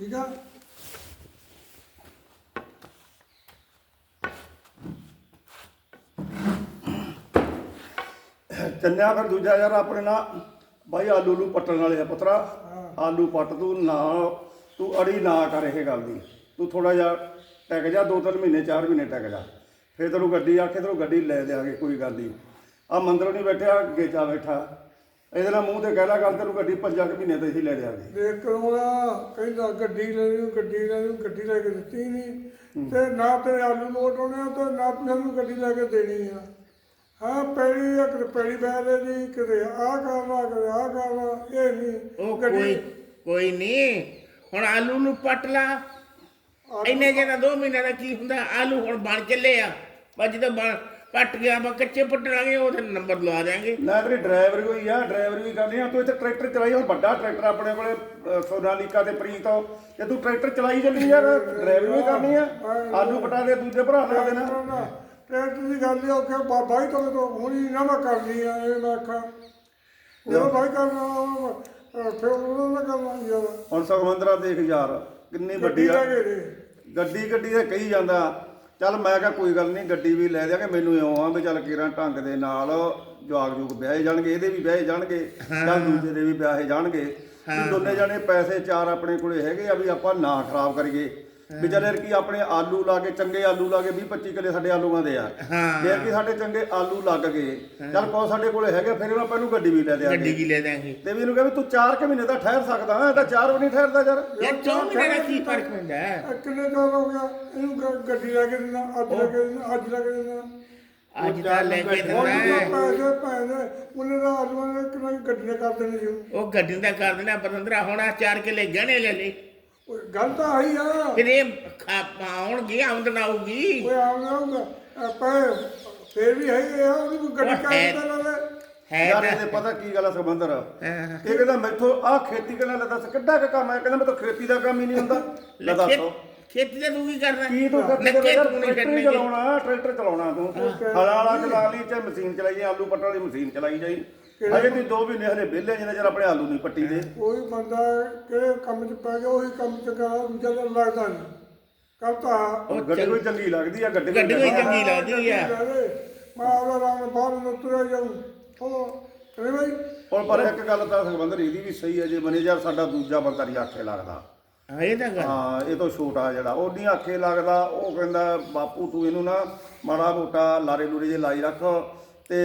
ਠੀਕ ਆ? ਚੰਨਿਆ ਫਿਰ ਦੂਜਾ ਯਾਰ ਆਪਣੇ ਨਾਲ। ਬਾਈ ਆਲੂ ਨੂੰ ਪੱਟਣ ਵਾਲੇ ਆ ਪੁੱਤਰਾ। ਆਲੂ ਪੱਟ ਤੂੰ ਨਾ ਤੂੰ ਅੜੀ ਨਾ ਕਰ ਇਹ ਗੱਲ ਦੀ। ਤੂੰ ਥੋੜਾ ਜਿਹਾ ਟਿਕ ਜਾ ਦੋ ਤਿੰਨ ਮਹੀਨੇ ਚਾਰ ਮਹੀਨੇ ਟਿਕ ਜਾ। ਫੇਰ ਤੈਨੂੰ ਗੱਡੀ ਆਖੇ ਤੈਨੂੰ ਗੱਡੀ ਲੈ ਦੇਾਂਗੇ ਕੋਈ ਗੱਲ ਨਹੀਂ। ਆ ਮੰਦਰ ਨਹੀਂ ਬੈਠਿਆ ਗੇਜਾ ਬੈਠਾ। ਇਹਦੇ ਨਾਲ ਮੂੰਹ ਤੇ ਕਹਿ ਲਾ ਗੱਲ ਤੈਨੂੰ ਗੱਡੀ ਪੰਜਾਂ ਕੁ ਮਹੀਨੇ ਤੇ ਹੀ ਲੈ ਦੇਾਂਗੇ ਦੇਖ ਕਰੋਣਾ ਕਹਿੰਦਾ ਗੱਡੀ ਲੈ ਲਈ ਗੱਡੀ ਲੈ ਲਈ ਗੱਡੀ ਲੈ ਕੇ ਦਿੱਤੀ ਨਹੀਂ। ਤੇ ਨਾ ਤੇ ਆਲੂ ਲੋਟ ਹੋਣੇ ਆ ਤੇ ਨਾ ਮੈਨੂੰ ਗੱਡੀ ਲੈ ਕੇ ਦੇਣੀ ਆ। ਹਾਂ ਪੈੜੀ ਇੱਕ ਪੈੜੀ ਬੈਲੇ ਦੀ ਕਿਤੇ ਆ ਕਰਨਾ ਕਿਤੇ ਆ ਕਰਨਾ ਇਹ ਨਹੀਂ। ਉਹ ਕੋਈ ਕੋਈ ਨਹੀਂ ਹੁਣ ਆਲੂ ਨੂੰ ਪੱਟ ਲਾ। ਇੰਨੇ ਜਿਹੜਾ 2 ਮਹੀਨਿਆਂ ਦਾ ਕੀ ਹੁੰਦਾ ਆਲੂ ਹੁਣ ਬਣ ਚੱਲੇ ਆ। ਬਸ ਜਦੋਂ ਬਣ ਪੱਟ ਗਿਆ ਬਾ ਕੱਚੇ ਪੱਟਣਾਂਗੇ ਉਹਦੇ ਨੰਬਰ ਲਵਾ ਦਿਆਂਗੇ। ਨਾ ਤੇਰੀ ਡਰਾਈਵਰ ਕੋਈ ਆ ਡਰਾਈਵਰ ਵੀ ਕਰਨੀ ਆ ਤੂੰ ਇੱਥੇ ਟਰੈਕਟਰ ਚਲਾਈ ਹੁਣ ਵੱਡਾ ਟਰੈਕਟਰ ਆਪਣੇ ਕੋਲੇ ਅ, ਸੋਨਾਲੀਕਾ ਤੇ ਪ੍ਰੀਤ ਤੋਂ ਤੇ ਤੂੰ ਟਰੈਕਟਰ ਚਲਾਈ ਚੱਲੀ ਯਾਰ ਡਰਾਈਵਰ ਵੀ ਕਰਨੀ ਆ। ਆਲੂ ਪਟਾ ਦੇ ਦੂਜੇ ਭਰਾ ਲਾ ਦੇਣਾ। ਟਰੈਕਟਰ ਦੀ ਗੱਲ ਇਹ ਕਿ ਬਾਬਾ ਹੀ ਤੋਂ ਤੋਂ ਹੁਣੀ ਨਾ ਮੈਂ ਕਰਨੀ ਆ ਇਹ ਮੈਂ ਆਖਾਂ। ਜਦੋਂ ਭਾਈ ਕਰਨਾ ਅਹ ਫਿਰ ਉਹਨਾਂ ਨਾਲ ਕਰਨਾ ਯਾਰ ਹੁਣ ਸੁਖਮੰਦਰਾ ਦੇਖ ਯਾਰ ਕਿੰਨੀ ਵੱਡੀ ਆ। ਲੈ ਗੱਡੀ ਗੱਡੀ ਦੇ ਕਹੀ ਜਾਂਦਾ ਚੱਲ ਮੈਂ ਕਿਹਾ ਕੋਈ ਗੱਲ ਨਹੀਂ ਗੱਡੀ ਵੀ ਲੈ ਦਿਆਂਗੇ ਮੈਨੂੰ ਇਉਂ ਆ ਵੀ ਚੱਲ ਕਿਰਾਂ ਢੰਗ ਦੇ ਨਾਲ ਜਵਾਗ ਜੂਗ ਵਿਆਹੇ ਜਾਣਗੇ ਇਹਦੇ ਵੀ ਵਿਆਹੇ ਜਾਣਗੇ ਚੱਲ ਦੂਜੇ ਦੇ ਵੀ ਵਿਆਹੇ ਜਾਣਗੇ। ਦੋਨੇ ਜਣੇ ਪੈਸੇ ਚਾਰ ਆਪਣੇ ਕੋਲੇ ਹੈਗੇ ਆ ਵੀ ਆਪਾਂ ਨਾ ਖਰਾਬ ਕਰੀਏ। ਵੀ ਚੱਲ ਕੀ ਆਪਣੇ ਆਲੂ ਲਾ ਕੇ ਚੰਗੇ ਆਲੂ ਲਾ ਕੇ 20 25 ਕਿੱਲੇ ਸਾਡੇ ਆਲੂਆਂ ਦੇ ਆ। ਫਿਰ ਕੀ ਸਾਡੇ ਚੰਗੇ ਆਲੂ ਲੱਗ ਗਏ ਚੱਲ ਕੋ ਸਾਡੇ ਕੋਲੇ ਹੈਗੇ ਫਿਰ ਇਹਨਾਂ ਪਹਿਲੂ ਗੱਡੀ ਵੀ ਲੈ ਦਿਆਂਗੇ। ਗੱਡੀ ਕੀ ਲੈ ਦਿਆਂਗੇ। ਤੇ ਵੀ ਇਹਨੂੰ ਕਹੇ ਵੀ ਤੂੰ 4 ਕੁ ਮਹੀਨੇ ਤਾਂ ਠਹਿਰ ਸਕਦਾ ਇਹ ਤਾਂ 4 ਵੀ ਨਹੀਂ ਠਹਿਰਦਾ ਯਾਰ। ਯਾਰ 4 ਮਹੀਨੇ ਦਾ ਕੀ ਫ਼ਰਕ ਪੈਂਦਾ ਹੈ? ਕਿੰਨੇ ਦਿਨ ਹੋ ਗਿਆ? ਇਹਨੂੰ ਗੱਡੀ ਲੈ ਕੇ ਦਿੰਦਾ ਅੱਜ ਲੈ ਕੇ ਦਿੰਦਾ ਅੱਜ ਲੈ ਕੇ ਦਿੰਦਾ ਅੱਜ ਤਾਂ ਲੈ ਕੇ ਦਿੰਦਾ ਹੈ। ਪੈਸੇ ਪੈਸੇ ਉਹਨੇ ਦਾ ਆਲੂਆਂ ਨੇ ਕਿੰਨਾ ਗੱਡੀ ਨੇ ਕਰ ਦੇਣੀ ਉਹਨੂੰ। ਉਹ ਗੱਡੀ ਦਾ ਕਰ ਦੇਣਾ ਬਤੰਦਰਾ ਹੁਣ ਆ ਚਾਰ ਕਿਲੇ ਗਹਿਣੇ ਲੈ ਲੈ ਉਹ ਗੱਲ ਤਾਂ ਆਈ ਆ। ਫਿਰ ਇਹ ਖਾ- ਆਉਣਗੇ ਆਮਦਨ ਆਊਗੀ। ਕੋਈ ਆਉਂਦਾ ਪਰ ਫੇਰ ਵੀ ਹੈਗੇ ਆ ਉਹਦੀ ਕੋਈ ਗੱਡੀ ਉਹ ਕਰ ਹੈ। ਦਿੰਦਾ ਨਾ ਹੈ ਯਾਰ ਤਾਂ ਇਹਦੇ ਪਤਾ ਕੀ ਗੱਲ ਆ ਹਾਂ। ਇਹ ਕਹਿੰਦਾ ਮੈਥੋਂ ਆਹ ਖੇਤੀ ਕਰਨ ਲੈ ਦੱਸ ਕਿੱਡਾ ਕੁ ਕੰਮ ਹੈ ਕਹਿੰਦਾ ਮੈਥੋਂ ਖੇਤੀ ਦਾ ਕੰਮ ਹੀ ਨਹੀਂ ਹੁੰਦਾ। ਲੈ ਦੱਸੋ ਖੇਤੀ ਦਾ ਤੂੰ ਕੀ ਕਰਨਾ? ਕੀ ਤੂੰ ਖੇਤੀ ਨੱਕੇ ਤੂੰ ਨਹੀਂ ਟਰੈਕਟਰ ਹੀ ਕਰਨੀ। ਚਲਾਉਣਾ ਟਰੈਕਟਰ ਚਲਾਉਣਾ ਤੂੰ। ਹਲਾ ਵਾਲਾ ਚਲਾ ਲਈ ਚਾਹੇ ਮਸ਼ੀਨ ਚਲਾਈ ਜਾਈ ਆਲੂ ਪੱਟਣ ਵਾਲੀ ਮਸ਼ੀਨ ਚਲਾਈ ਜਾਈ ਅਜੇ ਤੂੰ 2 ਮਹੀਨੇ ਹਲੇ ਵਿਹਲੇ ਜਿੰਨਾ ਚਿਰ ਆਪਣੇ ਆਲੂ ਨਹੀਂ ਪੱਟੀ ਦੇ। ਕੋਈ ਬੰਦਾ ਕਿਹੜੇ ਕੰਮ 'ਚ ਪੈ ਗਿਆ ਉਹੀ ਕੰਮ ਚੰਗਾ ਦੂਜਾ ਤਾਂ ਲੱਗਦਾ ਨਹੀਂ। ਕਰਤਾ ਉਹ ਗੱਡੀ ਕੋਈ ਚੰਗੀ ਲੱਗਦੀ ਆ ਗੱਡੀ ਗੱਡੀ ਕੋਈ ਚੰਗੀ ਲੱਗਦੀ ਆ। ਮੈਂ ਆਪਦਾ ਰਾਮ ਬਾਹਰ ਨੂੰ ਤੁਰਿਆ ਜਾਊਂ। ਉਹ ਭਾਈ ਹੁਣ ਪਰ ਇੱਕ ਗੱਲ ਤਾਂ ਸਮੰਦਰ ਇਹਦੀ ਵੀ ਸਹੀ ਹੈ ਜੇ ਮੈਨੇਜਰ ਸਾਡਾ ਦੂਜਾ ਬੰਦਾ ਨਹੀਂ ਆਖੇ ਲੱਗਦਾ। ਹਾਂ ਇਹ ਤਾਂ ਗੱਲ। ਹਾਂ ਇਹ ਤੋਂ ਛੋਟਾ ਜਿਹੜਾ ਉਹ ਨਹੀਂ ਆਖੇ ਲੱਗਦਾ ਉਹ ਕਹਿੰਦਾ ਬਾਪੂ ਤੂੰ ਇਹਨੂੰ ਨਾ ਮਾੜਾ ਮੋਟਾ ਲਾਰੇ ਲੂਰੇ ਜੇ ਲਾਈ ਰੱਖ ਤੇ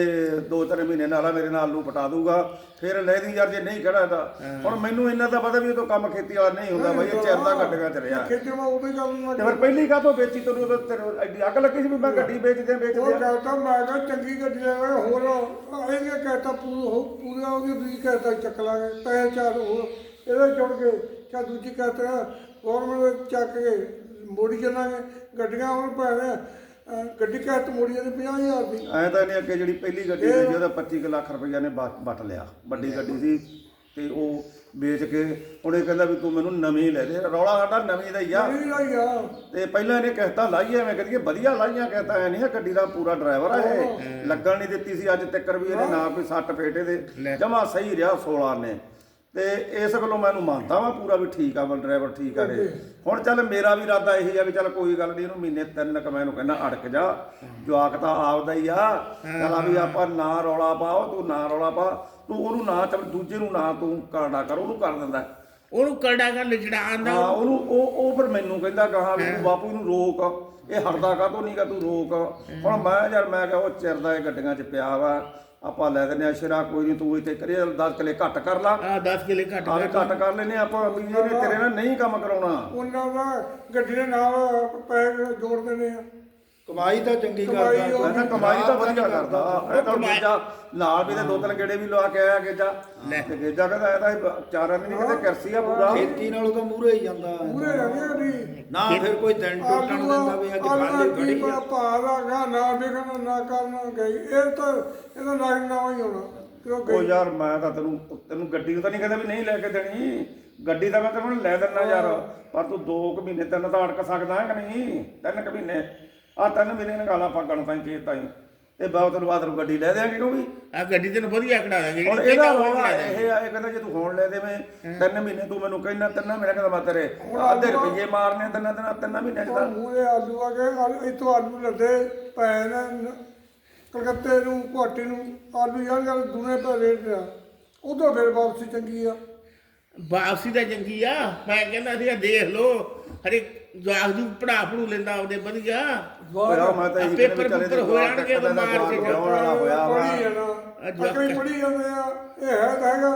ਦੋ ਤਿੰਨ ਮਹੀਨੇ ਨਾਲ ਮੇਰੇ ਨਾਲ ਆਲੂ ਪਟਾ ਦੂਗਾ ਫਿਰ ਲੈ ਦੀ ਯਾਰ ਜੇ ਨਹੀਂ ਖੜਾ ਤਾਂ। ਹੁਣ ਮੈਨੂੰ ਇੰਨਾ ਤਾਂ ਪਤਾ ਵੀ ਇਹ ਤੋਂ ਕੰਮ ਖੇਤੀ ਵਾਲਾ ਨਹੀਂ ਹੁੰਦਾ ਬਾਈ ਇਹ ਚਿਰ ਦਾ ਗੱਡੀਆਂ ਚ ਰਿਹਾ। ਖੇਤੀ ਮੈਂ ਉਦੋਂ ਹੀ ਗੱਲ ਤੇ ਫਿਰ ਪਹਿਲੀ ਕਾਹ ਤੋਂ ਵੇਚੀ ਤੈਨੂੰ? ਉਦੋਂ ਤੈਨੂੰ ਐਡੀ ਅੱਗ ਲੱਗੀ ਸੀ ਵੀ ਮੈਂ ਗੱਡੀ ਵੇਚਦੇ ਉਹ ਵੇਚਦੇ ਕਹਤਾ ਮੈਂ ਕਿਹਾ ਚੰਗੀ ਗੱਡੀ ਲੈ ਹੋਰ ਇਹਨੇ ਕਹਤਾ ਪੂਰਾ ਉਹਦੀ ਦੂਜੀ ਕਹਤਾ ਚੱਕ ਲਾਂਗੇ ਪੈਸੇ ਚਾਰ ਹੋਰ ਇਹਦੇ ਜੁੜ ਗਏ ਚਾ ਦੂਜੀ ਕਹਤਾ ਗੌਰਮੈਂਟ ਚੱਕ ਕੇ ਮੋੜੀ ਚੱਲਾਂਗੇ ਗੱਡੀਆਂ ਹੁਣ ਭਾਵੇਂ ਗੱਡੀ ਕਹਿਤ ਮੋੜੀ ਜਾਂਦੀ 50000 ਦੀ। ਐਂ ਤਾਂ ਇਹਨੇ ਅੱਗੇ ਜਿਹੜੀ ਪਹਿਲੀ ਗੱਡੀ ਲਈ ਉਹਦਾ 25 ਕੁ ਲੱਖ ਰੁਪਈਆ ਨੇ ਵਟ ਵਟ ਲਿਆ। ਵੱਡੀ ਗੱਡੀ ਸੀ ਤੇ ਉਹ ਵੇਚ ਕੇ ਇਹ ਕਹਿੰਦਾ ਵੀ ਤੂੰ ਮੈਨੂੰ ਨਵੀਂ ਲੈ ਦੇ। ਰੌਲਾ ਸਾਡਾ ਨਵੀਂ ਦਾ ਹੀ ਆ। ਨਹੀਂ ਲਾਈ ਆ। ਤੇ ਪਹਿਲਾਂ ਇਹਨੇ ਕਿਸ਼ਤਾਂ ਲਾਈਆਂ ਐਵੇਂ ਕਰੀਏ ਵਧੀਆ ਲਾਈਆਂ ਕਿਸ਼ਤਾਂ ਐ ਨਹੀਂ ਇਹ ਗੱਡੀ ਦਾ ਪੂਰਾ ਡਰਾਈਵਰ ਆ ਇਹ। ਲੱਗਣ ਨਹੀਂ ਦਿੱਤੀ ਸੀ ਅੱਜ ਤੱਕਰ ਵੀ ਇਹਨੇ ਨਾ ਕੋਈ ਸੱਟ ਫੇਟੇ ਦੇ ਜਮਾ ਸਹੀ ਰਿਹਾ 16 ਨੇ। ਤੇ ਇਸ ਗੱਲੋਂ ਮੈਂ ਇਹਨੂੰ ਮੰਨਦਾ ਵਾਂ ਪੂਰਾ ਵੀ ਠੀਕ ਆ ਬਲ ਡਰਾਈਵਰ ਠੀਕ ਆ ਇਹ। ਹੁਣ ਚੱਲ ਮੇਰਾ ਵੀ ਇਰਾਦਾ ਇਹੀ ਆ ਵੀ ਚੱਲ ਕੋਈ ਗੱਲ ਨਹੀਂ ਇਹਨੂੰ ਮਹੀਨੇ ਤਿੰਨ ਕ ਮੈਂ ਇਹਨੂੰ ਕਹਿੰਦਾ ਅੜਕ ਜਾ। ਜਵਾਕ ਤਾਂ ਆਪਦਾ ਹੀ ਆ। ਚੱਲ ਵੀ ਆਪਾਂ ਨਾ ਰੌਲਾ ਪਾਓ ਤੂੰ ਨਾ ਰੌਲਾ ਪਾ। ਤੂੰ ਉਹਨੂੰ ਨਾ ਚੱਲ ਦੂਜੇ ਨੂੰ ਨਾ ਤੂੰ ਕਰਨਾ ਕਰ ਉਹਨੂੰ ਕਰ ਦਿੰਦਾ। ਉਹਨੂੰ ਕਰੜਾ ਕਰ ਲਿਜੜਾ ਆਂਦਾ ਹਾਂ ਉਹਨੂੰ। ਉਹ ਉਹ ਫਿਰ ਮੈਨੂੰ ਕਹਿੰਦਾ ਕਹਾ ਵੀ ਤੂੰ ਬਾਪੂ ਇਹਨੂੰ ਰੋਕ। ਇਹ ਹਟਦਾ ਕਾਹਤੋਂ ਨਹੀਂਗਾ ਤੂੰ ਰੋਕ। ਹੁਣ ਮੈਂ ਯਾਰ ਮੈਂ ਕਿਹਾ ਉਹ ਚਿਰ ਦਾ ਇਹ ਗੱਡੀਆਂ 'ਚ ਪਿਆ ਵਾ। ਆਪਾਂ ਲੈ ਦਿੰਦੇ ਆ ਸ਼ਰਾ ਕੋਈ ਨਹੀਂ ਤੂੰ ਇੱਥੇ ਕਰੀ 10 ਕਿਲੇ ਘੱਟ ਕਰ ਲਾ। ਆ 10 ਕਿਲੇ ਘੱਟ ਆਵੇ ਘੱਟ ਕਰ ਲੈਨੇ ਆਪਾਂ ਵੀ ਇਹਨੇ ਤੇਰੇ ਨਾਲ ਨਹੀਂ ਕੰਮ ਕਰਾਉਣਾ। ਉਹਨਾਂ ਦਾ ਗੱਡੀ ਦੇ ਨਾਲ ਪੈਸੇ ਜੋੜ ਦੇਣੇ ਆ ਕਮਾਈ ਤਾਂ ਚੰਗੀ ਕਰਦਾ ਮੈਂ ਕਮਾਈ ਤਾਂ ਵਧੀਆ ਕਰਦਾ। ਇਹ ਤਾਂ ਗੇਜਾ ਨਾਲ ਵੀ ਤੇ ਦੋ ਤਿੰਨ ਗੇੜੇ ਵੀ ਲਵਾ ਕੇ ਆਇਆ ਗੇਜਾ। ਤੇ ਗੇਜਾ ਕਹਿੰਦਾ ਇਹ ਤਾਂ ਚਾਰਾਂ ਦਿਨ ਕਿਤੇ ਕਰਸੀ ਆ ਪੂਰਾ। ਖੇਤੀ ਨਾਲੋਂ ਤਾਂ ਮੂਰੇ ਹੀ ਜਾਂਦਾ ਪੂਰੇ ਰਹਿੰਦੇ ਗੱਡੀ ਨਾ ਫਿਰ ਕੋਈ ਦਿਨ ਟੁੱਟਣ ਦਿੰਦਾ ਵੀ ਅੱਜ ਖਾਲੀ ਖੜੀ ਆ ਭਾਰਾ ਗਾ ਨਾ ਦੇਖਣਾ ਨਾ ਕਰਨਾ ਗਈ। ਇਹ ਤਾਂ ਇਹਦਾ ਲਾਈਨ ਨਾ ਹੀ ਹੋਣਾ। ਉਹ ਯਾਰ ਮੈਂ ਤਾਂ ਤੈਨੂੰ ਤੈਨੂੰ ਗੱਡੀ ਤਾਂ ਨਹੀਂ ਕਹਿੰਦਾ ਵੀ ਨਹੀਂ ਲੈ ਕੇ ਦੇਣੀ। ਗੱਡੀ ਤਾਂ ਮੈਂ ਤੈਨੂੰ ਲੈ ਦਿੰਦਾ ਯਾਰ। ਪਰ ਤੂੰ 2 ਕੁ ਮਹੀਨੇ ਤਿੰਨ ਤਾਂ ਅੜਕ ਸਕਦਾ ਹੈ ਕਿ ਨਹੀਂ? ਤਿੰਨ ਕੁ ਮਹੀਨੇ। ਆ ਤਿੰਨ ਮਹੀਨੇ ਨਗਾਲਾ ਪੱਗਣ ਤਾਂ ਕੀ ਤਾਈ ਤੇ ਬਾਅਦ ਨੂੰ ਬਾਅਦ ਗੱਡੀ ਲੈ ਦੇਾਂਗੇ ਕਿਉਂਕਿ ਆ ਗੱਡੀ ਤੈਨੂੰ ਵਧੀਆ ਕਢਾ ਦਾਂਗੇ ਹੁਣ ਇਹਦਾ ਦਾਂਗੇ। ਇਹ ਆ ਇਹ ਕਹਿੰਦਾ ਜੇ ਤੂੰ ਹੁਣ ਲੈ ਦੇਵੇਂ ਤਿੰਨ ਮਹੀਨੇ ਤੂੰ ਮੈਨੂੰ ਕਹਿੰਦਾ ਤਿੰਨ ਮਹੀਨੇ ਕਹਿੰਦਾ ਮੈਂ ਤੇਰੇ ਅੱਧੇ ਰੁਪਏ ਮਾਰਨੇ ਤਿੰਨ ਦਿਨ ਤਿੰਨ ਮਹੀਨੇ ਤਾਂ। ਮੂਹਰੇ ਆਲੂ ਆ ਗਏ ਆਲੂ ਇੱਥੋਂ ਆਲੂ ਲੱਦੇ ਨ- ਕਲਕੱਤੇ ਨੂੰ ਗੁਹਾਟੀ ਨੂੰ ਆਲੂ ਯਾਰ ਗੱਲ ਦੁਨੇ ਪੈ ਰੇਟ ਆ। ਉਦੋਂ ਫਿਰ ਵਾਪਸੀ ਚੰਗੀ ਆ। ਵਾਪਸੀ ਦਾ ਚੰਗੀ ਆ ਮੈਂ ਕਹਿੰਦਾ ਸੀਗਾ ਦੇਖ ਲੋ ਹਰੇ ਜਵਾਕ ਦੀ ਪੜਾ ਪੜੂ ਲੈਂਦਾ ਉਹਦੇ ਵਧੀਆ। ਹੋਇਆ ਮੈਂ ਤਾਂ ਇਹੀ ਪੇਪਰ ਵੀ ਪੁੱਪਰ ਹੋ ਜਾਣਗੇ ਉਦੋਂ ਮਾਰ ਕੇ ਵਿਆਹੁਣ ਵਾਲਾ ਹੋਇਆ ਵਾ ਪੜੀ ਜਾਣਾ। ਅਕਈ ਪੜੀ ਜਾਂਦੇ ਆ। ਇਹ ਹੈ ਤਾਂ ਹੈਗਾ।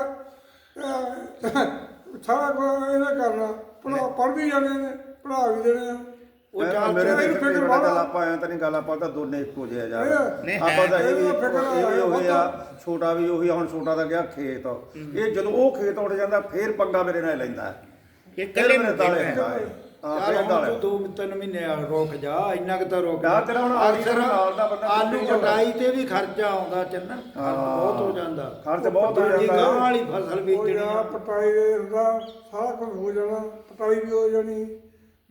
ਇਹ ਸਾਰਾ ਕੁਝ ਇਹਨੇ ਕਰਨਾ। ਪੜਾ ਪੜ ਵੀ ਜਾਂਦੇ ਨੇ ਪੜਾ ਵੀ ਦੇਣੇ ਆ। ਉਹ ਮੇਰੇ ਇਹਨੂੰ ਦੇਖ ਕੇ ਫਿਕਰ ਬੜਾ ਵਾਲਾ। ਗੱਲ ਆਪਾਂ ਐ ਤਾਂ ਨਹੀਂ ਗੱਲ ਆਪਾਂ ਤਾਂ ਦੋਨੇ ਇੱਕੋ ਜਿਹੇ ਆਪਾਂ ਤਾਂ ਇਹ ਵੀ ਇਹ ਵੀ। ਛੋਟਾ ਵੀ ਉਹੀ ਹੁਣ ਛੋਟਾ ਤਾਂ ਗਿਆ ਖੇਤ। ਇਹ ਜਦੋਂ ਉਹ ਖੇਤ ਉੱਡ ਜਾਂਦਾ ਫੇਰ ਪੰਗਾ ਮੇਰੇ ਨਾਲ ਲੈਂਦਾ। ਇਹ ਕੱਲੇ ਨੂੰ। ਹੈ ਹਾਂ ਚੱਲ ਫੇਰ ਹੁਣ ਤਾਲੇ ਤੂੰ ਦੋ ਤਿੰਨ ਮਹੀਨੇ ਆ ਰੁਕ ਜਾ ਇੰਨਾ ਕੁ ਤਾਂ ਰੁਕ ਯਾਰ ਤੇਰਾ ਹੁਣ ਆਲੀ ਅਕਸਰ ਨਾਲ ਦਾ ਬੰਦਾ ਆਲੂ ਕਿੱਥੇ ਜਾਊਗਾ? ਕਟਾਈ ਤੇ ਵੀ ਖਰਚਾ ਆਉਂਦਾ ਚੰਨਾ ਖਰਚ ਬਹੁਤ ਹੋ ਜਾਂਦਾ। ਖਰਚ ਬਹੁਤ ਹੋ ਦੂਜੀ ਜਾਂਦਾ। ਗਾਂ ਵਾਲੀ ਫਸਲ ਹੋ ਬੀਜਣੀ ਜਾਣਾ ਆ। ਪਟਾਈ ਦੇ ਹੁੰਦਾ ਸਾਰਾ ਕੁਝ ਹੋ ਜਾਣਾ ਪਟਾਈ ਵੀ ਹੋ ਜਾਣੀ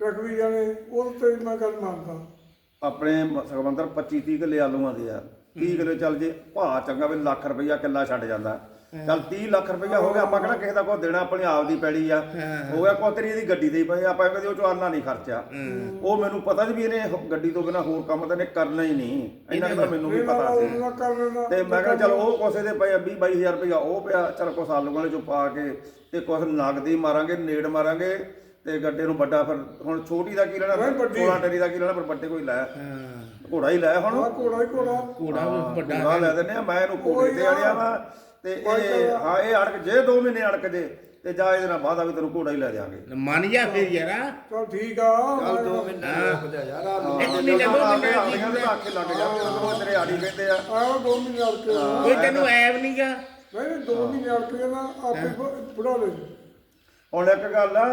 ਡੱਕ ਵੀ ਜਾਣੇ ਉਹ ਤੇ ਮੈਂ ਗੱਲ ਮੰਨਦਾ। ਆਪਣੇ ਸਗਮੰਦਰ 25 30 ਕਿੱਲੇ ਆਲੂਆਂ ਦੇ ਯਾਰ 30 ਕਿੱਲੇ ਚੱਲ ਜੇ ਭਾਅ ਚੰਗਾ ਵੀ ਲੱਖ ਰੁਪਈਆ ਕਿੱਲਾ ਛੱਡ ਜਾਂਦਾ। ਚੱਲ 30 ਲੱਖ ਰੁਪਈਆ ਹੋ ਗਿਆ ਆਪਾਂ ਕਿਹੜਾ ਕਿਸੇ ਦਾ ਕੋਈ ਦੇਣਾ ਆਪਣੀ ਆਪ ਦੀ ਪੈੜੀ ਆ। ਹੋ। ਗਿਆ ਕੋਈ ਤੇਰੀ ਇਹਦੀ ਗੱਡੀ ਦੇ ਪਏ ਆਪਾਂ ਕਦੇ ਉਹ ਚੋਂ ਆਨਾ ਨਹੀਂ ਖਰਚਾ। ਉਹ ਮੈਨੂੰ ਪਤਾ ਸੀ ਵੀ ਇਹਨੇ ਇਹ ਗੱਡੀ ਤੋਂ ਬਿਨਾ ਹੋਰ ਕੰਮ ਤਾਂ ਇਹਨੇ ਕਰਨਾ ਹੀ ਨਹੀਂ। ਕੁ ਤਾਂ ਮੈਨੂੰ ਵੀ ਪਤਾ ਸੀ। ਤੇ ਮੈਂ ਕਿਹਾ ਚਲ ਉਹ ਕੋਸੇ ਦੇ ਪਏ 20 22000 ਰੁਪਇਆ ਉਹ ਪਿਆ ਚਲ ਕੁਛ ਆਲੂ ਵਾਲੇ ਚੋਂ ਪਾ ਕੇ ਤੇ ਕੁਛ ਨਗਦੀ ਮਾਰਾਂਗੇ ਨੇੜ ਮਾਰਾਂਗੇ ਤੇ ਗੱਡੇ ਨੂੰ ਵੱਡਾ ਫਿਰ ਹੁਣ ਛੋਟੀ ਦਾ ਕੀ ਲੈਣਾ ਨਹੀਂ, ਵੱਡੀ। 16 ਟਰੀ ਦਾ ਕੀ ਲੈਣਾ ਪਰ ਵੱਡੇ ਕੋਈ ਲੈ। ਘੋੜਾ ਹੀ ਲੈ ਹੁਣ। ਘੋੜਾ ਹੀ ਘੋੜਾ। ਕੂੜਾ ਵੀ ਵੱਡਾ ਘੋੜਾ ਲੈ ਦਿੰਦੇ ਆ ਮੈਂ ਇਹਨੂੰ ਘੋੜੇ ਤੇ ਆੜਿਆ ਵਾ। ਤੇ ਇਹ ਹਾਂ ਇਹ ਅੜਕ ਜੇ 2 ਮਹੀਨੇ ਅੜਕ ਜੇ ਤੇ ਜਾ ਇਹਦੇ ਨਾਲ ਆ ਵੀ ਤੈਨੂੰ ਘੋੜਾ ਹੀ ਲੈ ਦਿਆਂਗੇ। ਮੰਨ ਜਾ ਫਿਰ ਯਾਰਾ। ਚਲ ਠੀਕ ਆ। ਚੱਲ ਦੋ ਮਹੀਨੇ ਰੁਕ ਜਾ ਯਾਰ ਆਲੂ ਇੱਕ ਮਹੀਨੇ ਦੋ ਮਹੀਨੇ ਕੀ ਆੜੀਆਂ ਦੇ ਆਖੇ ਲੱਗ ਜਾਂਦੇ ਉਹ ਤੇਰੇ ਆੜੀ ਕਹਿੰਦੇ ਆ। ਆ ਦੋ ਮਹੀਨੇ ਅੜ ਕੇ ਕੋਈ ਤੈਨੂੰ ਐਬ ਨਹੀਂਗਾ ਨਹੀਂ ਨਹੀਂ, ਦੋ ਮਹੀਨੇ ਅੜ ਕੇ ਨਾ ਆਪੇ ਬੁੜਾ ਲੈ। ਜੀ ਹੁਣ ਇੱਕ ਗੱਲ ਆ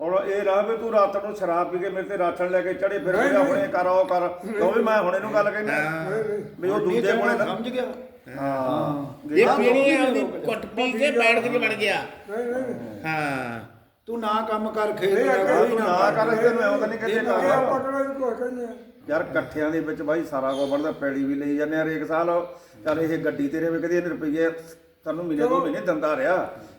ਹੁਣ ਇਹ ਨਾ ਵੀ ਤੂੰ ਰਾਤ ਨੂੰ ਸ਼ਰਾਬ ਪੀ ਕੇ ਮੇਰੇ ਤੇ ਰਾਛਣ ਲੈ ਕੇ ਚੜੇ ਫਿਰ ਹੁਣੇ ਕਰ ਉਹ ਕਰ ਵੀ ਮੈਂ ਹੁਣ ਇਹਨੂੰ ਗੱਲ ਕਹਿੰਦਾ ਨਹੀਂ ਨਹੀਂ। ਵੀ ਉਹ ਦੂਜੇ ਕੋਲੇ ਸਮਝ ਗਿਆ। ਹਾਂ। ਇਹ ਪੀਣੀ ਆ ਉਹਦੀ ਕੁੱਟ ਪੀ ਕੇ ਬੈਠ ਕੇ ਬਣ ਗਿਆ। ਨਹੀਂ ਨਹੀਂ ਹਾਂ। ਤੂੰ ਨਾ ਕੰਮ ਕਰ ਖੇਤ ਨਹੀਂ, ਦਾ ਅੱਗੇ ਤੂੰ ਨਾ ਨਾ ਕਰ। ਤੈਨੂੰ ਐਂ ਤਾਂ ਨਹੀਂ ਕਹਿੰਦੇ ਇਹ ਕਰ ਇਹਨੂੰ ਕੁਛ ਕਹਿੰਦੇ ਆ। ਯਾਰ ਇਕੱਠਿਆਂ ਦੇ ਵਿੱਚ ਬਾਈ ਸਾਰਾ ਕੁਝ ਬਣਦਾ ਪੈੜੀ ਵੀ ਲਈ ਜਾਂਦੇ ਆ ਹਰੇਕ ਸਾਲ। ਚੱਲ ਇਹ ਗੱਡੀ ਤੇਰੇ ਵੀ ਕਦੀ ਇਹਨੇ ਰੁਪਈਏ ਸਾਨੂੰ ਮਹੀਨੇ ਦੋ ਮਹੀਨੇ ਦਿੰਦਾ ਰਿਹਾ।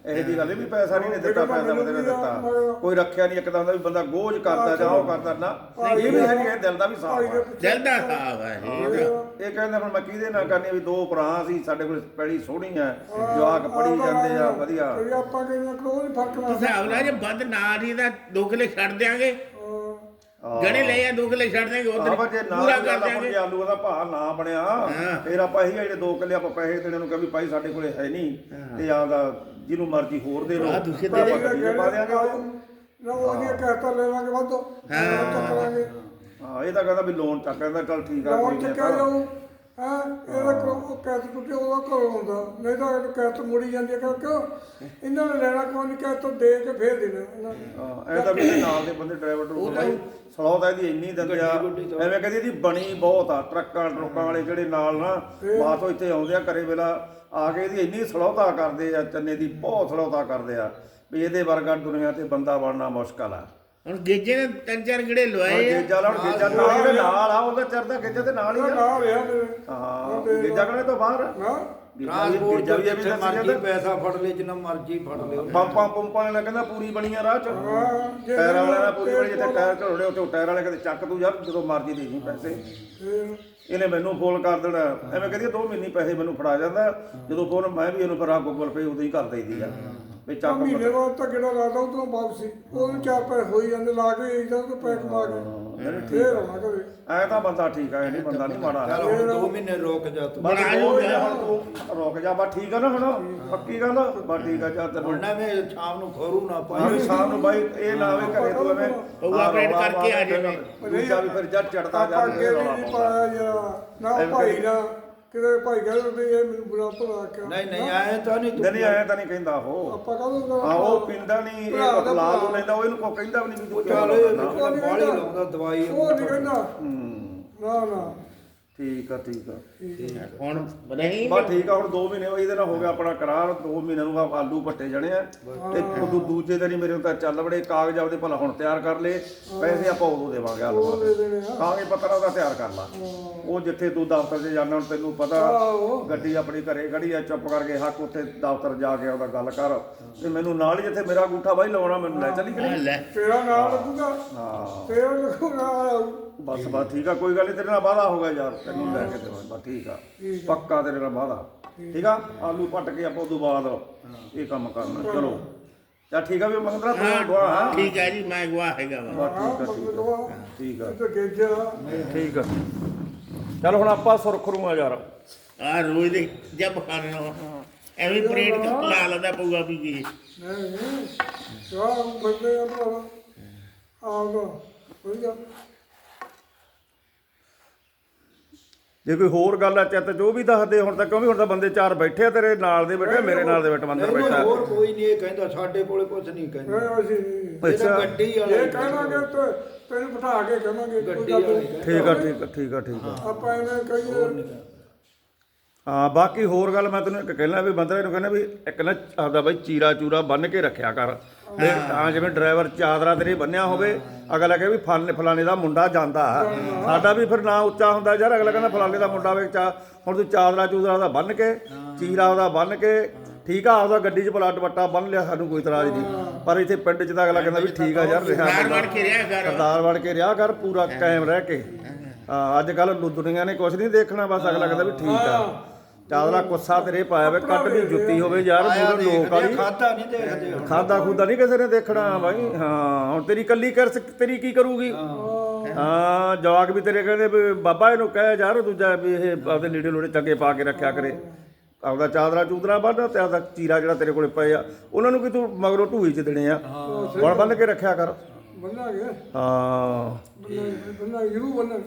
ਇਹ ਜੀ ਗੱਲ ਨਹੀਂ ਵੀ ਪੈਸਾ ਨਹੀਂ ਨੇ ਦਿੱਤਾ ਪੈਸਾ ਬਦਲੇ ਦਿੱਤਾ। ਕੋਈ ਰੱਖਿਆ ਨਹੀਂ ਇੱਕ ਤਾਂ ਹੁੰਦਾ ਵੀ ਬੰਦਾ ਗੋਝ ਕਰਦਾ ਜਾਂ ਉਹ ਕਰਦਾ ਨਾ। ਇਹ ਵੀ ਹੈ ਨਹੀਂ ਇਹ ਦਿਲ ਦਾ ਵੀ ਸਾਫ਼ ਆ। ਜਲਦਾ ਸਾਫ਼ ਹੈ ਇਹ ਇਹ ਕਹਿੰਦਾ ਹੁਣ ਮੈਂ ਕਿਹਦੇ ਨਾਲ ਕਰਨੀ ਵੀ ਦੋ ਭਰਾ ਸੀ ਸਾਡੇ ਕੋਲ ਪੈੜੀ ਸੋਹਣੀ ਆ ਜਵਾਕ ਪੜੀ ਜਾਂਦੇ ਆ ਵਧੀਆ। ਤੇ ਆਪਾਂ ਕਹਿੰਦੇ ਕੋਈ ਫ਼ਰਕ ਨਾ ਹਿਸਾਬ ਨਾਲ ਜੇ ਵੱਧ ਨਾ ਦੀ ਦਾ ਦੋ ਕਿਲੇ ਛੱਡ ਦਿਆਂਗੇ। ਹਾਂ। ਗਣੇ ਲੈ ਆ ਦੋ ਕਿਲੇ ਛੱਡ ਦਿਆਂਗੇ ਉਧਰ ਪੂਰਾ ਕਰ ਦਿਆਂਗੇ। ਆਲੂ ਦਾ ਭਾਅ ਨਾ ਬਣਿਆ ਹਾਂ। ਫਿਰ ਆਪਾਂ ਇਹੀ ਜਿਹੜੇ ਦੋ ਕਿੱਲੇ ਆਪਾਂ ਪੈਸੇ ਦੇਣੇ ਨੂੰ ਕਹਿੰਦੇ ਭਾਈ ਸਾਡੇ ਕੋਲੇ ਹੈ ਨਹੀਂ ਤੇ ਆਪਦਾ ਜਿਹਨੂੰ ਮਰਜ਼ੀ ਹੋਰ ਦੇ ਲਓ। ਦੂਸਰੇ ਆਪਾਂ ਦੇ ਗੱਡੀ 'ਚ ਪਾ ਦਿਆਂਗੇ। ਉਹ। ਨਾ ਉਹਦੀਆਂ ਕਹਿਤਾ ਲੈ ਲਾਂਗੇ ਵਾਧੋ ਹਾਂ। ਚੱਕਰਾਂਗੇ ਹਾਂ ਇਹ ਤਾਂ ਕਹਿੰਦਾ ਵੀ ਲੋਨ ਚੱਕ ਕਹਿੰਦਾ ਚੱਲ ਠੀਕ ਆ ਲੋਨ ਕੋਈ ਨਹੀਂ ਚੱਕਿਆ ਜਾਊ। ਹਾਂ ਇਹਦਾ ਕੋ ਕਹਿਤ ਟੁੱਟੇ ਉਹਦਾ ਘਰੋਂ ਹੁੰਦਾ ਨਹੀਂ ਤਾਂ ਇਹ ਕਹਿਤ ਮੁੜੀ ਜਾਂਦੀ ਹੈ ਕਿਉਂ ਕਿਉਂ? ਇਹਨਾਂ ਨੇ ਲੈਣਾ ਕੋਈ ਨਹੀਂ ਕਹਿਤ ਤੋਂ ਦੇ ਕੇ ਫੇਰ ਦੇਣਾ। ਇਹਨਾਂ ਨੇ। ਹਾਂ ਇਹ ਤਾਂ ਇਹਦੇ ਨਾਲ ਦੇ ਬੰਦੇ ਡਰਾਈਵਰ ਡਰੂਵਰ ਭਾਈ ਸਲੋ ਤਾਂ ਇਹਦੀ ਇੰਨੀ ਦਿੰਦੇ ਆ। ਐਵੇਂ ਕਹਿੰਦੀ ਇਹਦੀ ਬਣੀ ਬਹੁਤ ਆ ਟਰੱਕਾਂ ਟਰੁੱਕਾਂ ਵਾਲੇ ਜਿਹੜੇ ਨਾਲ ਨਾ ਬਾਤੋਂ ਇੱਥੇ ਆਉਂਦੇ ਆ ਘਰੇ ਵੇਲਾ ਆ ਕੇ ਇਹਦੀ ਇੰਨੀ ਸਲੌਤਾ ਕਰਦੇ ਆ ਚੰਨੇ ਦੀ ਬਹੁਤ ਸਲੌਤਾ ਕਰਦੇ ਆ ਵੀ ਇਹਦੇ ਵਰਗਾ ਦੁਨੀਆ ਤੇ ਬੰਦਾ ਬਣਨਾ ਮੁਸ਼ਕਲ ਆ। ਹੁਣ ਗੇਜੇ ਨੇ ਤਿੰਨ ਚਾਰ ਗੇੜੇ ਲਵਾਏ ਆ। ਗੇਜਾ ਲਾਉਣ ਗੇਜਾ ਨਾਲ ਹੀ ਇਹਦੇ ਨਾਲ ਆ ਉਹਦਾ ਚਰਦਾ ਗੇਜਾ ਤੇ ਨਾਲ ਹੀ ਆ। ਨਾ ਮੇਰੇ ਹਾਂ ਗੇਜਾ ਕਣੇ ਤੋਂ ਬਾਹਰ? ਨਾ ਟਰਾਂਸਪੋਰਟ ਵੀ ਇਹ ਵੀ ਮਰਜ਼ੀ ਜਾਂਦਾ। ਪੈਸਾ ਫੜ ਲੈ ਜਿੰਨਾ ਮਰਜ਼ੀ ਫੜ ਲੈ। ਪੰਪਾਂ ਪੰਪਾਂ ਨੇ ਕਹਿੰਦਾ ਪੂਰੀ ਬਣੀ ਆ ਰਾਹ ਚ। ਟਾਇਰ ਵਾਲਿਆਂ ਨਾਲ ਪੂਰੀ ਬਣੀ ਜਿੱਥੇ ਟਾਇਰ ਘੜੋੜੇ ਉੱਥੇ ਟਾਇਰ ਵਾਲੇ ਕਹਿੰਦੇ ਚੱਕ ਤੂੰ ਯਾਰ ਜਦੋਂ ਮਰਜ਼ੀ ਦੇ ਜੀ ਪੈਸੇ। ਇਹਨੇ ਮੈਨੂੰ ਫੋਨ ਕਰ ਦੇਣਾ। ਐਵੇਂ ਕਹਿੰਦੀ 2 ਮਹੀਨੇ ਪੈਸੇ ਮੈਨੂੰ ਫੜਾ ਜਾਂਦਾ। ਜਦੋਂ ਫੋਨ ਮੈਂ ਵੀ ਇਹਨੂੰ ਫਿਰ ਆ ਗੂਗਲ ਪੇ ਉਦੋਂ ਹੀ ਕਰ ਦੇਈਦੀ ਆ। ਵੀ ਚੱਕ ਮਹੀਨੇ ਬਾਅਦ ਤਾਂ ਕਿਹੜਾ ਲਾਦਾ ਉਦੋਂ ਵਾਪਸੀ। ਉਹਨੂੰ ਚਾਰ ਪੈਸੇ ਹੋਈ ਜਾਂਦੇ ਲਾ ਕੇ ਇਦਾਂ ਤੋਂ ਪੈਕ ਮਾ ਕੇ। ਫੇਰ ਆਉਣਾ ਕਰੇ ਐ ਤਾਂ ਬੰਦਾ ਠੀਕ ਆ ਇਹ ਨਹੀਂ ਬੰਦਾ ਨਹੀਂ ਮਾੜਾ। ਚੱਲ ਹੁਣ ਦੋ ਮਹੀਨੇ ਰੁਕ ਜਾ ਤੂੰ। ਬਸ ਲਊਗਾ। ਮਹੀਨੇ ਹੁਣ ਤੂੰ ਰੁਕ ਜਾ ਬਸ ਠੀਕ ਆ ਨਾ ਹੁਣ। ਪੱਕੀ ਗੱਲ ਬਸ ਠੀਕ ਆ ਚੱਲ ਤੈਨੂੰ ਹੁਣ ਨਾ ਮੈਂ ਸ਼ਾਮ ਨੂੰ ਖੋਰੂ ਨਾ ਪਾਈ ਵੀ ਸ਼ਾਮ ਨੂੰ ਬਾਈ ਇਹ ਨਾ ਆਵੇ ਘਰੇ ਤੂੰ ਐਵੇਂ ਪਊਆ ਪਲੇਟ ਕਰਕੇ ਆ ਜਾਵੇਂ। ਦੂਜਾ ਵੀ ਫਿਰ ਜੱਟ ਚੜਦਾ ਆਪਾਂ ਅੱਗੇ ਵੀ ਨਹੀਂ ਪਾਇਆ ਯਾਰ ਨਾ ਉਹ ਭਾਈ ਨਾ। ਕਿਤੇ ਭਾਈ ਕਹਿੰਦੇ ਵੀ ਇਹ ਮੈਨੂੰ ਬੁਰਾ ਭਲਾ ਕਿਹਾ। ਨਹੀਂ ਨਹੀਂ ਆਏ ਤਾਂ ਨਹੀਂ ਤੂੰ ਨਹੀਂ ਆਇਆ ਤਾਂ ਨਹੀਂ ਕਹਿੰਦਾ ਉਹ। ਆਪਾਂ ਕਹਦੋਂ? ਆ ਉਹ ਪਿੰਦਾ ਨਹੀਂ ਇਹ ਲਾ ਲੂ ਲੈਂਦਾ ਉਹ ਇਹਨੂੰ ਕੋ ਕਹਿੰਦਾ ਵੀ ਨਹੀਂ ਵੀ ਉਹ ਤੂੰ ਚੱਲ। ਬਾਲੀ ਲਾਉਂਦਾ ਦਵਾਈ ਉਹ ਨਹੀਂ ਕਹਿੰਦਾ। ਹੂੰ। ਨਾ ਨਾ। ਠੀਕ ਆ ਠੀਕ ਆ। ਹੁਣ ਨਹੀਂ ਬਸ ਠੀਕ ਆ ਹੁਣ 2 ਮਹੀਨੇ ਹੋਏ ਇਹਦੇ ਨਾਲ ਹੋ ਗਿਆ ਆਪਣਾ ਕਰਾਰ 2 ਮਹੀਨੇ ਨੂੰ ਆ- ਆਲੂ ਪੱਟੇ ਜਣੇ ਆ। ਤੇ ਉਦੋਂ ਦੂਜੇ ਦਿਨ ਹੀ ਮੇਰੇ ਨੂੰ ਤਾਂ ਚੱਲ ਬੜੇ ਕਾਗਜ਼ ਆਪਦੇ ਭਲਾ ਹੁਣ ਤਿਆਰ ਕਰ ਲਏ। ਪੈਸੇ ਆਪਾਂ ਉਦੋਂ ਦੇਵਾਂਗੇ ਆਲੂ ਉਹ ਦੇ ਦੇਣੇ ਆ। ਕਾਗਜ਼ ਪੱਤਰ ਉਹਦਾ ਤਿਆਰ ਕਰ ਲਾ। ਉਹ ਜਿੱਥੇ ਤੂੰ ਦਫ਼ਤਰ 'ਚ ਜਾਣਾ ਹੁਣ ਤੈਨੂੰ ਪਤਾ ਆਹੋ। ਗੱਡੀ ਆਪਣੀ ਘਰੇ ਖੜੀ ਆ ਚੁੱਪ ਕਰਕੇ ਹੱਕ ਉੱਥੇ ਦਫ਼ਤਰ ਜਾ ਕੇ ਉਹਦਾ ਗੱਲ ਕਰ। ਤੇ ਮੈਨੂੰ ਨਾਲ ਹੀ ਜਿੱਥੇ ਮੇਰਾ ਅੰਗੂਠਾ ਬਾਈ ਲਾਉਣਾ ਮੈਨੂੰ ਲੈ ਚੱਲੀ ਕਿ ਨਹੀਂ? ਲੈ ਤੇਰਾ ਨਾਮ ਲੱਗੂਗਾ। ਹਾਂ। ਤੇਰਾ ਲੱਗੂਗਾ ਬਸ ਬਸ ਠੀਕ ਆ ਕੋਈ ਗੱਲ ਨਹੀਂ ਤੇਰੇ ਨਾਲ ਵਾਦਾ ਹੋਗਾ ਯਾਰ ਤੈਨੂੰ ਲੈ ਕੇ ਦੇਵਾਂ ਬਸ ਠੀਕ ਆ। ਪੱਕਾ ਤੇਰੇ ਨਾਲ ਵਾਦਾ ਠੀਕ। ਆ? ਆਲੂ ਪੱਟ ਕੇ ਆਪਾਂ ਉਦੋਂ ਬਾਅਦ ਇਹ ਕੰਮ ਕਰਨਾ। ਚਲੋ। ਚਾ ਠੀਕ ਆ ਵੀ ਮੰਗਦਾ ਤੂੰ ਦੁਆ ਹਾਂ ਠੀਕ ਹੈ ਜੀ ਮੈਂ ਗਵਾਹ ਹੈਗਾ ਵਾ। ਬਸ ਠੀਕ ਆ ਠੀਕ ਆ। ਠੀਕ ਆ। ਤੇ ਗੇਜਾ ਠੀਕ ਆ। ਚਲ ਹੁਣ ਆਪਾਂ ਸੁਰਖਰੂ ਆ ਯਾਰ। ਆ ਰੋਜ਼ ਦੇ ਜਬ ਖਾਣੇ ਨੂੰ। ਐਵੇਂ ਪਰੇਡ ਲਾ ਲੈਂਦਾ ਪਊਗਾ ਵੀ ਕੀ। ਨਹੀਂ ਯਾਰ ਬੰਦੇ ਆ ਭਰਾ ਆਗਾ ਵਧੀਆ ਜੇ ਕੋਈ ਹੋਰ ਗੱਲ ਆ ਚਿੱਤ ਜੋ ਵੀ ਦੱਸ ਦੇ ਹੁਣ ਤਾਂ ਕਿਉਂਕਿ ਹੁਣ ਤਾਂ ਬੰਦੇ ਚਾਰ ਬੈਠੇ ਆ ਤੇਰੇ ਨਾਲ ਦੇ ਬੈਠੇ ਮੇਰੇ ਨਾਲ ਦੇ ਬੈਠੇ ਮੰਦਰ ਬੈਠਾ। ਹੋਰ ਕੋਈ ਨਹੀਂ ਇਹ ਕਹਿੰਦਾ ਸਾਡੇ ਕੋਲੇ ਕੁਝ ਨਹੀਂ ਕਹਿੰਦਾ। ਅੱਛਾ। ਗੱਡੀ ਵਾਲਾ ਇਹ ਕਹਿਣਾਗੇ ਤੇ ਤੈਨੂੰ ਬਿਠਾ ਕੇ ਕਹਾਂਗੇ ਕੋਈ ਗੱਡੀ ਗੱਲ ਵਾਲੇ ਨਹੀਂ। ਠੀਕ ਆ ਠੀਕ ਆ ਠੀਕ ਆ ਠੀਕ ਆ। ਆਪਾਂ ਐਵੇਂ ਕਹੀਏ। ਹਾਂ ਬਾਕੀ ਹੋਰ ਗੱਲ ਮੈਂ ਤੈਨੂੰ ਇੱਕ ਕਹਿਣਾ ਵੀ ਬੰਦੇ ਨੂੰ ਕਹਿੰਦਾ ਵੀ ਇੱਕ ਨਾ ਆਪਦਾ ਬਾਈ ਚੀਰਾ ਚੂਰਾ ਬੰਨ ਕੇ ਰੱਖਿਆ ਕਰ। ਤੇ ਤਾਂ ਜਿਵੇਂ ਡਰਾਈਵਰ ਚਾਦਰਾ ਤੇਰੇ ਬੰਨਿਆ ਹੋਵੇ ਅਗਲਾ ਕਹੇ ਵੀ ਫਲਾਣੇ ਫਲਾਣੇ ਦਾ ਮੁੰਡਾ ਜਾਂਦਾ। ਸਾਡਾ ਵੀ ਫਿਰ ਨਾਂ ਉੱਚਾ ਹੁੰਦਾ ਯਾਰ ਅਗਲਾ ਕਹਿੰਦਾ ਫਲਾਣੇ ਦਾ ਮੁੰਡਾ ਵੇ ਚਾ ਹੁਣ ਤੂੰ ਚਾਦਰਾ ਚੂਦਰਾ ਦਾ ਬੰਨ ਕੇ ਚੀਰਾ ਉਹਦਾ ਬੰਨ ਕੇ ਠੀਕ ਆ ਆਪਦਾ ਗੱਡੀ 'ਚ ਬਲੱਡ ਵੱਟਾ ਬੰਨ ਲਿਆ ਸਾਨੂੰ ਕੋਈ ਇਤਰਾਜ਼ ਨਹੀਂ। ਪਰ ਇੱਥੇ ਪਿੰਡ 'ਚ ਤਾਂ ਅਗਲਾ ਕਹਿੰਦਾ ਵੀ ਠੀਕ ਆ ਯਾਰ ਰਿਹਾ। ਬਣ ਕੇ ਰਿਹਾ ਕਰ ਸਰਦਾਰ ਬਣ ਕੇ ਰਿਹਾ ਕਰ ਪੂਰਾ ਕਾਇਮ ਰਹਿ ਕੇ। ਅੱਜ ਕੱਲ ਦੁਨੀਆ ਨੇ ਕੁਝ ਨਹੀਂ ਦੇਖਣਾ ਬਸ ਅਗਲਾ ਕਹਿੰਦਾ ਵੀ ਠੀਕ ਆ। ਚਾਦਰਾ ਕੁੱਸਾ ਤੇਰੇ ਪਾਇਆ ਵੇ ਕੱਟ ਦੀ ਜੁੱਤੀ ਹੋਵੇ ਯਾਰ ਮੂਰੇ ਲੋਕ ਵਾਲੀ। ਖਾਦਾ ਨਹੀਂ ਦੇਖਦੇ। ਖਾਦਾ ਖੁਦਾ ਨਹੀਂ ਕਿਸੇ ਨੇ ਦੇਖਣਾ ਬਾਈ ਹਾਂ ਹੁਣ ਤੇਰੀ ਕੱਲੀ ਕਰ ਤੇਰੀ ਕੀ ਕਰੂਗੀ? ਹਾਂ। ਜਵਾਕ ਵੀ ਤੇਰੇ ਕਹਿੰਦੇ ਵੀ ਬਾਬਾ ਇਹਨੂੰ ਕਹਿ ਯਾਰ ਦੂਜਾ ਵੀ ਇਹ ਆਪਦੇ ਲੀੜੇ ਲੋੜੇ ਚੰਗੇ ਪਾ ਕੇ ਰੱਖਿਆ ਕਰੇ। ਆਪਦਾ ਚਾਦਰਾ ਚੂਦਰਾ ਬੰਨ ਤੇ ਆਪਦਾ ਚੀਰਾ ਜਿਹੜਾ ਤੇਰੇ ਕੋਲੇ ਪਏ ਆ ਉਹਨਾਂ ਨੂੰ ਕਿ ਤੂੰ ਮਗਰੋਂ ਢੂਈ ਚ ਦੇਣੇ ਆ। ਹੁਣ ਬੰਨ ਕੇ ਰੱਖਿਆ ਕਰ। ਬੰਨਾਂਗੇ ਹਾਂ। ਬੰਨਾ ਬੰਨਾ ਜਰੂ ਬੰਨਾ